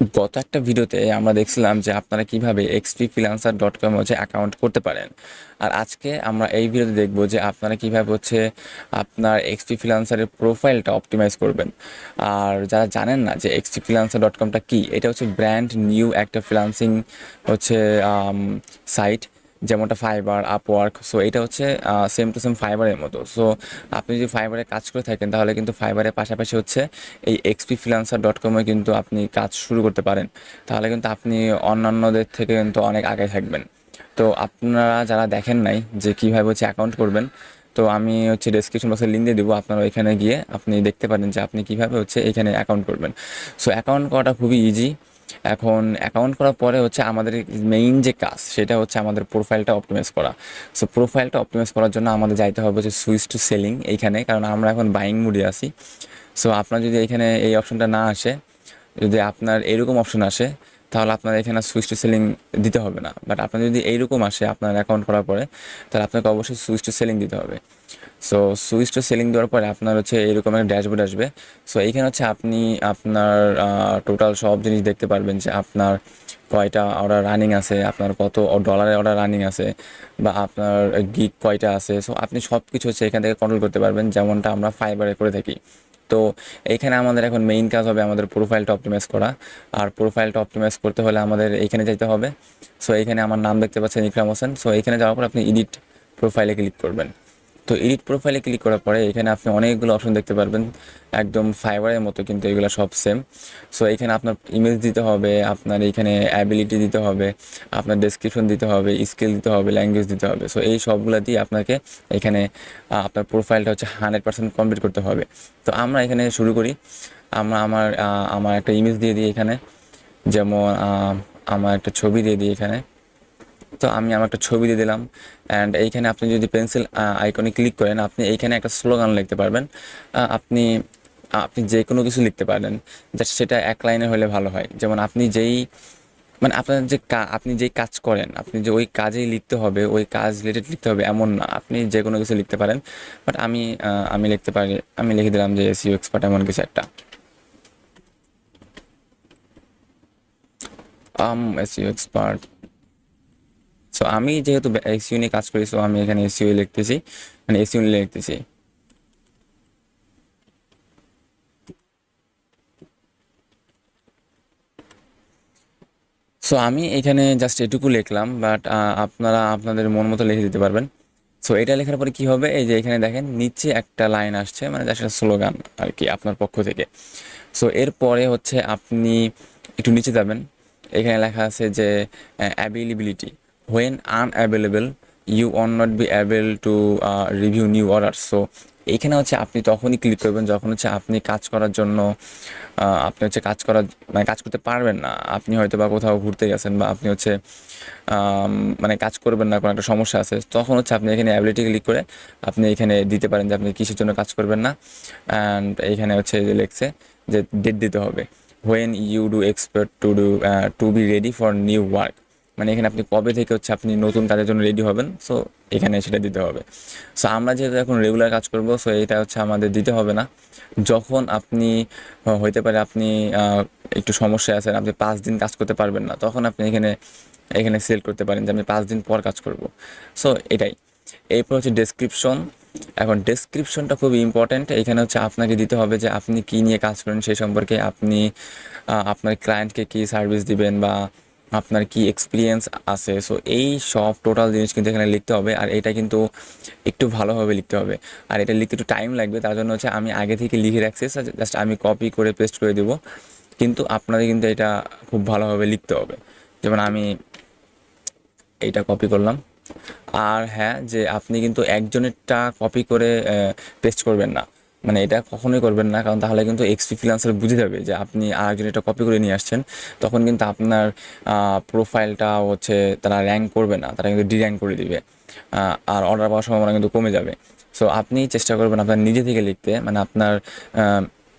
গত একটা ভিডিওতে আমরা দেখছিলাম যে আপনারা কীভাবে এক্সপি ফ্রিলান্সার ডট কম হচ্ছে অ্যাকাউন্ট করতে পারেন। আর আজকে আমরা এই ভিডিওতে দেখব যে আপনারা কীভাবে হচ্ছে আপনার এক্সপি ফ্রিলান্সারের প্রোফাইলটা অপটিমাইজ করবেন। আর যারা জানেন না যে এক্সপি ফ্রিলান্সার ডট কমটা কী, এটা হচ্ছে ব্র্যান্ড নিউ একটা ফ্রিলান্সিং হচ্ছে সাইট যেমনটা ফাইবার আপওয়ার্ক সো এটা হচ্ছে সেম টু সেম ফাইবারের মতো। সো আপনি যদি ফাইবারে কাজ করে থাকেন, তাহলে কিন্তু ফাইবারের পাশাপাশি হচ্ছে এই এক্সপি ফ্রিলান্সার ডট কমে কিন্তু আপনি কাজ শুরু করতে পারেন। তাহলে কিন্তু আপনি অন্যান্যদের থেকে কিন্তু অনেক আগে থাকবেন। তো আপনারা যারা দেখেন নাই যে কীভাবে হচ্ছে অ্যাকাউন্ট করবেন, তো আমি হচ্ছে ডেসক্রিপশন বক্সে লিঙ্ক দিয়ে দেবো, আপনারা ওইখানে গিয়ে আপনি দেখতে পারেন যে আপনি কীভাবে হচ্ছে এখানে অ্যাকাউন্ট করবেন। সো অ্যাকাউন্ট করাটা খুবই ইজি এখন অ্যাকাউন্ট করার পরে হচ্ছে আমাদের মেইন যে কাজ, সেটা হচ্ছে আমাদের প্রোফাইলটা অপটিমাইজ করা। সো প্রোফাইলটা অপটিমাইজ করার জন্য আমাদের যাইতে হবে হচ্ছে সুইচ টু সেলিং এইখানে, কারণ আমরা এখন বাইং মুডে আছি। সো আপনার যদি এখানে এই অপশনটা না আসে, যদি আপনার এরকম অপশন আসে, তাহলে আপনার এখানে সুইচ টু সেলিং দিতে হবে না। বাট আপনার যদি এইরকম আসে আপনার অ্যাকাউন্ট করার পরে, তাহলে আপনাকে অবশ্যই সুইচ টু সেলিং দিতে হবে। সো সুইচ টু সেলিং দেওয়ার পরে আপনার হচ্ছে এরকম একটা ড্যাশবোর্ড আসবে। সো এইখানে হচ্ছে আপনি আপনার টোটাল সব জিনিস দেখতে পারবেন যে আপনার কয়টা অর্ডার রানিং আছে, আপনার কত ডলারের অর্ডার রানিং আছে, বা আপনার গিগ কয়টা আছে। সো আপনি সব কিছু হচ্ছে এখান থেকে কন্ট্রোল করতে পারবেন, যেমনটা আমরা ফাইবারে করে থাকি। তো, এইখানে আমাদের এখন মেইন কাজ হবে আমাদের প্রোফাইলটা অপটিমাইজ করা। আর প্রোফাইলটা অপটিমাইজ করতে হলে আমাদের এইখানে যেতে হবে। সো এইখানে আমার নাম দেখতে পাচ্ছেন ইকরাম হোসেন। সো এইখানে যাওয়ার পর আপনি এডিট প্রোফাইলে ক্লিক করবেন। তো এডিট প্রোফাইলে ক্লিক করার পরে এখানে আপনি অনেকগুলো অপশন দেখতে পারবেন। একদম ফাইবারের মতো কিন্তু এগুলো সব সেম সো এখানে আপনার ইমেজ দিতে হবে, আপনার এখানে অ্যাবিলিটি দিতে হবে, আপনার ডেসক্রিপশন দিতে হবে স্কিল দিতে হবে ল্যাঙ্গুয়েজ দিতে হবে। সো এই সবগুলো দিয়ে আপনাকে এখানে আপনার প্রোফাইলটা হচ্ছে হান্ড্রেড পার্সেন্ট কমপ্লিট করতে হবে। তো আমরা এখানে শুরু করি। আমরা আমার আমার একটা ইমেজ দিয়ে দিই এখানে। যেমন আমার একটা ছবি দিয়ে দিই এখানে। তো আমি আমার একটা ছবি দিয়ে দিলাম। অ্যান্ড এইখানে আপনি যদি পেন্সিল আইকনে ক্লিক করেন, আপনি এইখানে একটা স্লোগান লিখতে পারবেন। আপনি আপনি যে কোনো কিছু লিখতে পারেন। জাস্ট সেটা এক লাইনে হলে ভালো হয়। যেমন আপনি যেই মানে আপনার যে আপনি যেই কাজ করেন, আপনি যে ওই কাজেই লিখতে হবে, ওই কাজ রিলেটেড লিখতে হবে, এমন না। আপনি যে কোনো কিছু লিখতে পারেন। বাট আমি আমি লিখতে পারি, আমি লিখে দিলাম যে এসইও এক্সপার্ট এমন কিছু একটা। এসইও এক্সপার্ট সো আমি যেহেতু এসইউ নিয়ে কাজ করি সো আমি এখানে এসইউ লিখতেছি। মানে এসইউ লিখতেছি। সো আমি এখানে জাস্ট এটুকু লিখলাম বাট আপনারা আপনাদের মন মতো লিখে দিতে পারবেন। সো এটা লেখার পরে কি হবে? এই যে এখানে দেখেন, নিচে একটা লাইন আসছে মানে একটা স্লোগান আর কি আপনার পক্ষ থেকে। সো এরপরে হচ্ছে আপনি একটু নিচে যাবেন। এখানে লেখা আছে যে availability when unavailable you won't be able to review new order so এইখানে হচ্ছে আপনি তখনই ক্লিক করবেন যখন হচ্ছে আপনি কাজ করার জন্য আপনি হচ্ছে কাজ করার মানে কাজ করতে পারবেন না। আপনি হয়তো বা কোথাও ঘুরতে গেছেন বা আপনি হচ্ছে মানে কাজ করবেন না, কোনো একটা সমস্যা আছে, তখন হচ্ছে আপনি এখানে অ্যাবিলিটি ক্লিক করে আপনি এখানে দিতে পারেন যে আপনি কিসের জন্য কাজ করবেন না। অ্যান্ড এইখানে হচ্ছে যে লেখছে যে ডেট দিতে হবে। When you do expect to do to be ready for new work মানে এখানে আপনি কবে থেকে হচ্ছে আপনি নতুন কাজের জন্য রেডি হবেন সো এখানে সেটা দিতে হবে। সো আমরা যেহেতু এখন রেগুলার কাজ করব সো এটা হচ্ছে আমাদের দিতে হবে না। যখন আপনি হইতে পারে আপনি একটু সমস্যায় আছেন, আপনি পাঁচ দিন কাজ করতে পারবেন না, তখন আপনি এখানে এখানে সেল করতে পারেন যে আমি পাঁচ দিন পর কাজ করব। সো এটাই। এরপর হচ্ছে ডেসক্রিপশন এখন ডেসক্রিপশনটা খুব ইম্পর্ট্যান্ট এখানে হচ্ছে আপনাকে দিতে হবে যে আপনি কী নিয়ে কাজ করেন সেই সম্পর্কে আপনি আপনার ক্লায়েন্টকে কী সার্ভিস দিবেন বা আপনার কি এক্সপিরিয়েন্স আছে? সো এই সব টোটাল জিনিস কিন্তু এখানে লিখতে হবে আর এটা কিন্তু একটু ভালোভাবে লিখতে হবে। আর এটা লিখতে একটু টাইম লাগবে, তার জন্য হচ্ছে আমি আগে থেকে লিখে রাখছি। জাস্ট আমি কপি করে পেস্ট করে দেবো। কিন্তু আপনাদের কিন্তু এটা খুব ভালোভাবে লিখতে হবে। যেমন আমি এইটা কপি করলাম। আর হ্যাঁ যে আপনি কিন্তু একজনেরটা কপি করে পেস্ট করবেন না। মানে এটা কখনোই করবেন না, কারণ তাহলে কিন্তু এক্সপি ফ্রিলান্সার বুঝে যাবে যে আপনি আরেকজনেরটা কপি করে নিয়ে আসছেন। তখন কিন্তু আপনার প্রোফাইলটা হচ্ছে তারা র্যাঙ্ক করবে না, তারা কিন্তু ডির্যাঙ্ক করে দিবে। আর অর্ডার পাওয়ার সম্ভাবনা কিন্তু কমে যাবে। সো আপনি চেষ্টা করবেন আপনার নিজে থেকে লিখতে মানে আপনার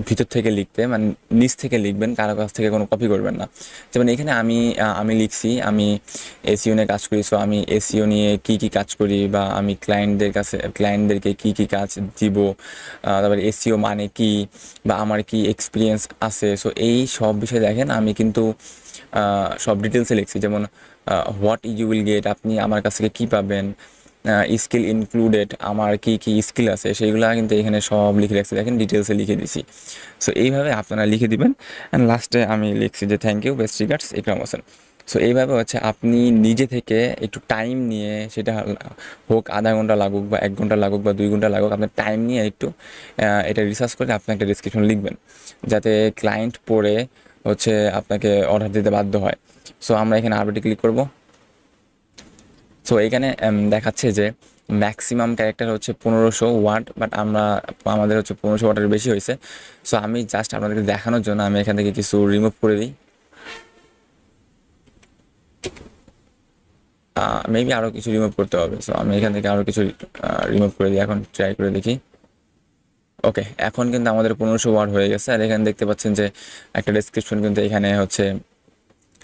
ভিতর থেকে লিখতে মানে নিচ থেকে লিখবেন, কারও কাছ থেকে কোনো কপি করবেন না। যেমন এখানে আমি আমি লিখছি, আমি এসিও নিয়ে কাজ করি সো আমি এসিও নিয়ে কি কি কাজ করি বা আমি ক্লায়েন্টদের কাছে ক্লায়েন্টদেরকে কি কি কাজ দিব তারপরে এসিও মানে কি বা আমার কি এক্সপিরিয়েন্স আছে। সো এই সব বিষয়ে দেখেন, আমি কিন্তু সব ডিটেলসে লিখছি। যেমন হোয়াট ইউ উইল গেট আপনি আমার কাছ থেকে কী পাবেন স্কিল ইনক্লুডেড আমার কি কি স্কিল আছে, সেইগুলো কিন্তু এখানে সব লিখে রাখছি। দেখেন ডিটেলসে লিখে দিছি। সো এইভাবে আপনারা লিখে দিবেন। অ্যান্ড লাস্টে আমি লিখছি যে thank you best regards Ikram Hossain so এইভাবে হচ্ছে আপনি নিজে থেকে একটু টাইম নিয়ে সেটা হোক, আধা ঘণ্টা লাগুক বা এক ঘণ্টা লাগুক বা দুই ঘণ্টা লাগুক, আপনার টাইম নিয়ে একটু এটা রিসার্চ করে আপনি একটা ডিসক্রিপশন লিখবেন। যাতে ক্লায়েন্ট পড়ে হচ্ছে আপনাকে অর্ডার দিতে বাধ্য হয়। সো আমরা এখানে আরবিটি ক্লিক করব। সো এখানে দেখাচ্ছে যে ম্যাক্সিমাম ক্যারেক্টার হচ্ছে পনেরোশো ওয়ার্ড বাট আমরা, আমাদের হচ্ছে পনেরোশো ওয়ার্ডের বেশি হয়েছে। সো আমি জাস্ট আপনাদেরকে দেখানোর জন্য আমি এখান থেকে কিছু রিমুভ করে দিই। মেবি আরও কিছু রিমুভ করতে হবে। সো আমি এখান থেকে আরও কিছু রিমুভ করে দিই। এখন ট্রাই করে দেখি। ওকে এখন কিন্তু আমাদের পনেরোশো ওয়ার্ড হয়ে গেছে। আর এখানে দেখতে পাচ্ছেন যে একটা ডেসক্রিপশন কিন্তু এখানে হচ্ছে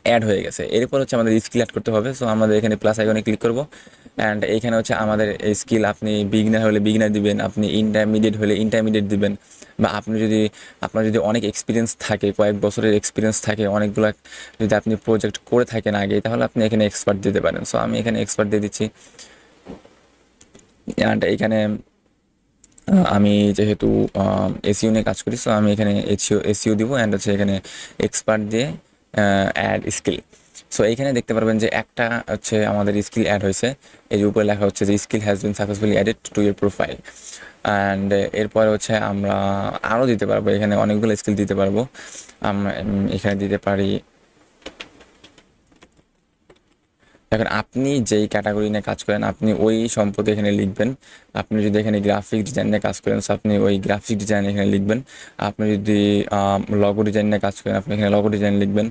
অ্যাড হয়ে গেছে। এরপর হচ্ছে আমাদের স্কিল অ্যাড করতে হবে। সো আমাদের এখানে প্লাস আইকনে ক্লিক করব। অ্যান্ড এখানে হচ্ছে আমাদের এই স্কিল আপনি বিগিনার হলে বিগিনার দিবেন, আপনি ইন্টারমিডিয়েট হলে ইন্টারমিডিয়েট দিবেন। বা আপনি যদি, আপনার যদি অনেক এক্সপিরিয়েন্স থাকে, কয়েক বছরের এক্সপিরিয়েন্স থাকে, অনেকগুলো যদি আপনি প্রজেক্ট করে থাকেন আগে, তাহলে আপনি এখানে এক্সপার্ট দিতে পারেন। সো আমি এখানে এক্সপার্ট দিয়ে দিচ্ছি। অ্যান্ড এখানে আমি যেহেতু এসিও নিয়ে কাজ করি সো আমি এখানে এসিও এসিও দিব। অ্যান্ড হচ্ছে এখানে এক্সপার্ট দিয়ে অ্যাড স্কিল সো এইখানে দেখতে পারবেন যে একটা হচ্ছে আমাদের স্কিল অ্যাড হয়েছে। এর উপরে লেখা হচ্ছে যে skill has been successfully added to your profile and এরপরে হচ্ছে আমরা আরও দিতে পারব, এখানে অনেকগুলো স্কিল দিতে পারব। আমরা এখানে দিতে পারি এখন আপনি যেই ক্যাটাগরি নিয়ে কাজ করেন, আপনি ওই সম্পদে এখানে লিখবেন। আপনি যদি এখানে গ্রাফিক ডিজাইন নিয়ে কাজ করেন, আপনি ওই গ্রাফিক ডিজাইন এখানে লিখবেন। আপনি যদি লগো ডিজাইন নিয়ে কাজ করেন, আপনি এখানে লগো ডিজাইন লিখবেন।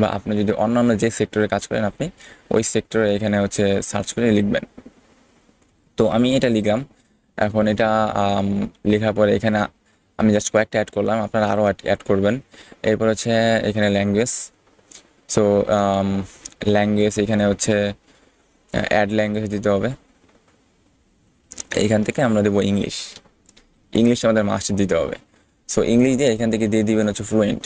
বা আপনি যদি অন্যান্য যে সেক্টরে কাজ করেন আপনি, ওই সেক্টরে এখানে হচ্ছে সার্চ করে লিখবেন। তো আমি এটা লিখলাম। এখন এটা লেখার পরে এখানে আমি জাস্ট কয়েকটা অ্যাড করলাম। আপনারা আরও অ্যাড করবেন। এরপর হচ্ছে এখানে ল্যাঙ্গুয়েজ সো ল্যাঙ্গুয়েজ এখানে হচ্ছে অ্যাড ল্যাঙ্গুয়েজ দিতে হবে। এইখান থেকে আমরা দেবো ইংলিশ ইংলিশ আমাদের মাস্টার দিতে হবে। সো ইংলিশ দিয়ে এখান থেকে দিয়ে দিবেন হচ্ছে ফ্লুয়েন্ট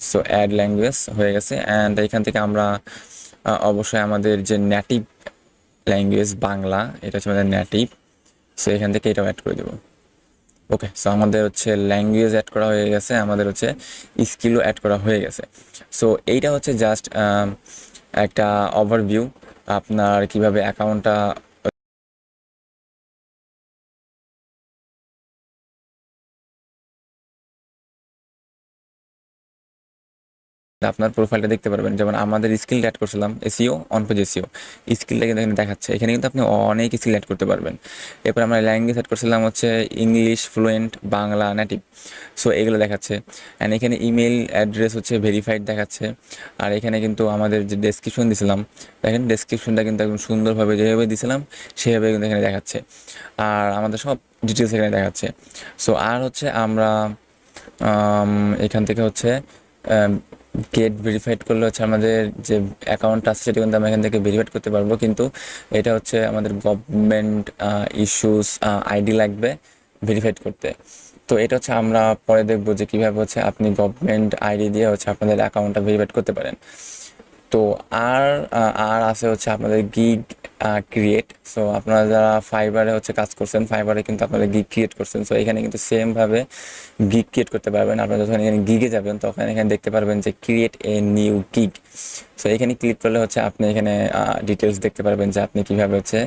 সো অ্যাড ল্যাঙ্গুয়েজ হয়ে গেছে। অ্যান্ড এখান থেকে আমরা অবশ্যই আমাদের যে নেটিভ ল্যাঙ্গুয়েজ বাংলা, এটা হচ্ছে আমাদের নেটিভ সো এখান থেকে এটাও অ্যাড করে দেবো। ওকে সো আমাদের হচ্ছে ল্যাঙ্গুয়েজ অ্যাড করা হয়ে গেছে, আমাদের হচ্ছে স্কিলও অ্যাড করা হয়ে গেছে। সো এইটা হচ্ছে জাস্ট একটা ওভারভিউ আপনার কীভাবে অ্যাকাউন্টটা আপনার প্রোফাইলটা দেখতে পারবেন। যেমন আমাদের স্কিল অ্যাড করছিলাম এসিও অন পেজ এসিও স্কিলটা কিন্তু এখানে দেখাচ্ছে। এখানে কিন্তু আপনি অনেক স্কিল অ্যাড করতে পারবেন। এরপর আমরা ল্যাঙ্গুয়েজ অ্যাড করছিলাম হচ্ছে English fluent Bangla native so এগুলো দেখাচ্ছে। অ্যান্ড এখানে ইমেল অ্যাড্রেস হচ্ছে ভেরিফাইড দেখাচ্ছে। আর এখানে কিন্তু আমাদের যে ডেসক্রিপশন দিছিলাম, দেখেন ডেসক্রিপশনটা কিন্তু একদম সুন্দরভাবে যেভাবে দিছিলাম, সেভাবে কিন্তু এখানে দেখাচ্ছে। আর আমাদের সব ডিটেলস এখানে দেখাচ্ছে। সো আর হচ্ছে আমরা এখান থেকে হচ্ছে গেট ভেরিফাইড করলে হচ্ছে আমাদের যে অ্যাকাউন্ট আছে সেটা কিন্তু আমরা এখান থেকে ভেরিফাইড করতে পারব। কিন্তু এটা হচ্ছে আমাদের গভর্নমেন্ট ইস্যুস আইডি লাগবে ভেরিফাইড করতে। তো এটা হচ্ছে আমরা পরে দেখব যে কীভাবে হচ্ছে আপনি গভর্নমেন্ট আইডি দিয়ে হচ্ছে আপনাদের অ্যাকাউন্টটা ভেরিফাইড করতে পারেন। তো আর আর আছে হচ্ছে আপনাদের গিগ ক্রিয়েট সো আপনারা যারা ফাইবারে হচ্ছে কাজ করছেন ফাইবারে কিন্তু আপনারা গিগ ক্রিয়েট করছেন। সো এখানে কিন্তু সেমভাবে গিগ ক্রিয়েট করতে পারবেন। আপনারা যখন এখানে গিগে যাবেন, তখন এখানে দেখতে পারবেন যে create a new gig so এখানে ক্লিক করলে হচ্ছে আপনি এখানে ডিটেলস দেখতে পারবেন যে আপনি কীভাবে হচ্ছে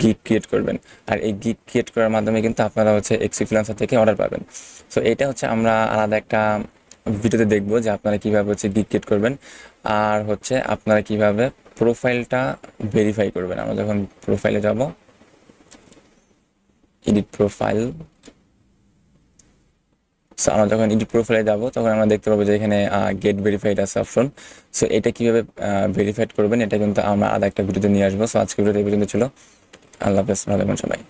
গিগ ক্রিয়েট করবেন। আর এই গিগ ক্রিয়েট করার মাধ্যমে কিন্তু আপনারা হচ্ছে এক্সিফ্লুয়েন্সার থেকে অর্ডার পাবেন। সো এটা হচ্ছে আমরা আলাদা একটা ভিডিওতে দেখব যে আপনারা কীভাবে হচ্ছে গিগ ক্রিয়েট করবেন। আর হচ্ছে আপনারা কীভাবে প্রোফাইলটা ভেরিফাই করবেন। আমরা যখন প্রোফাইলে যাব এডিট প্রোফাইল সো আমরা যখন এডিট প্রোফাইলে যাব, তখন আমরা দেখতে পাবো যে এখানে গেট ভেরিফাইড আছে অপশন সো এটা কীভাবে ভেরিফাইড করবেন, এটা কিন্তু আমরা আলাদা একটা ভিডিওতে নিয়ে আসব। সো আজকে ভিডিওতে পর্যন্ত ছিল। আল্লাহ হাফেজ, ভালো সবাই।